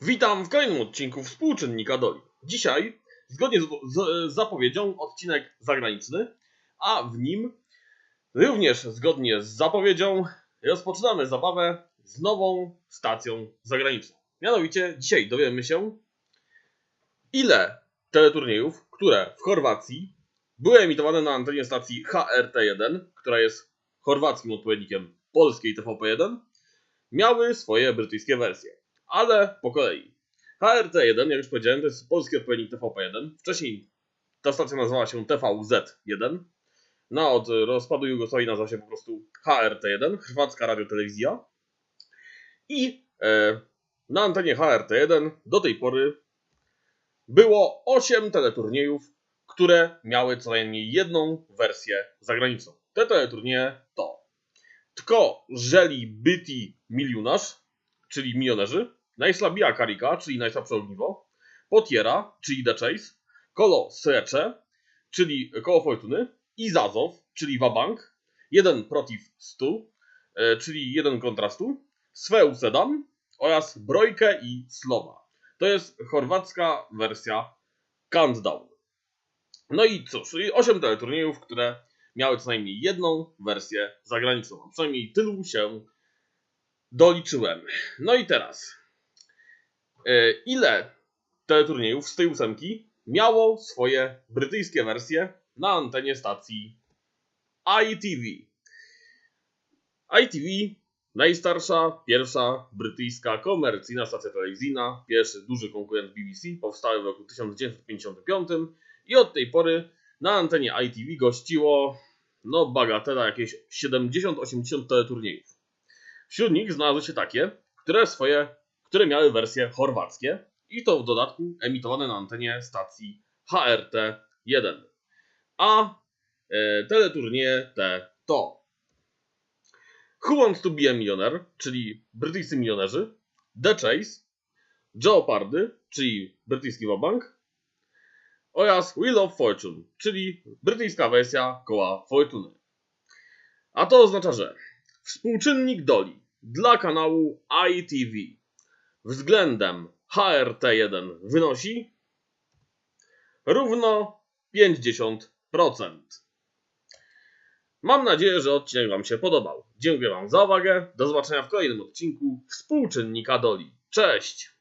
Witam w kolejnym odcinku Współczynnika Doli. Dzisiaj, zgodnie z, z zapowiedzią, odcinek zagraniczny, a w nim również zgodnie z zapowiedzią rozpoczynamy zabawę z nową stacją zagraniczną. Mianowicie dzisiaj dowiemy się, ile teleturniejów, które w Chorwacji były emitowane na antenie stacji HRT1, która jest chorwackim odpowiednikiem polskiej TVP1, miały swoje brytyjskie wersje. Ale po kolei. HRT1, jak już powiedziałem, to jest polski odpowiednik TVP1. Wcześniej ta stacja nazywała się TVZ1. No, od rozpadu Jugosławii nazywa się po prostu HRT1, Chorwacka Radiotelewizja. I e, na antenie HRT1 do tej pory było 8 teleturniejów, które miały co najmniej jedną wersję zagraniczną. Te teleturnieje to Tko Żeli Byti Milionarz, czyli milionerzy, Najslabija Karika, czyli najsłabsze ogniwo, Potiera, czyli The Chase, Kolo Srecze, czyli koło fortuny, i Zazow, czyli Wabank, 1 protiv 100, e, czyli 1 kontra 100, Sveu Sedam oraz Brojkę i Slowa. To jest chorwacka wersja Countdown. No i cóż, 8 teleturniejów, które miały co najmniej jedną wersję zagraniczną. Przynajmniej tylu się doliczyłem. No i teraz, ile teleturniejów z tej ósemki miało swoje brytyjskie wersje na antenie stacji ITV? ITV, najstarsza, pierwsza brytyjska komercyjna stacja telewizyjna, pierwszy duży konkurent BBC, powstały w roku 1955 i od tej pory na antenie ITV gościło, no bagatela, jakieś 70-80 teleturniejów. Wśród nich znalazły się takie, które swoje, które miały wersje chorwackie i to w dodatku emitowane na antenie stacji HRT1. A e, teleturnieje te to Who Wants to be a Millionaire, czyli brytyjscy milionerzy, The Chase, Jeopardy, czyli brytyjski wabank oraz Wheel of Fortune, czyli brytyjska wersja koła fortuny. A to oznacza, że Współczynnik doli dla kanału ITV względem HRT1 wynosi równo 50%. Mam nadzieję, że odcinek Wam się podobał. Dziękuję Wam za uwagę. Do zobaczenia w kolejnym odcinku Współczynnika Doli. Cześć!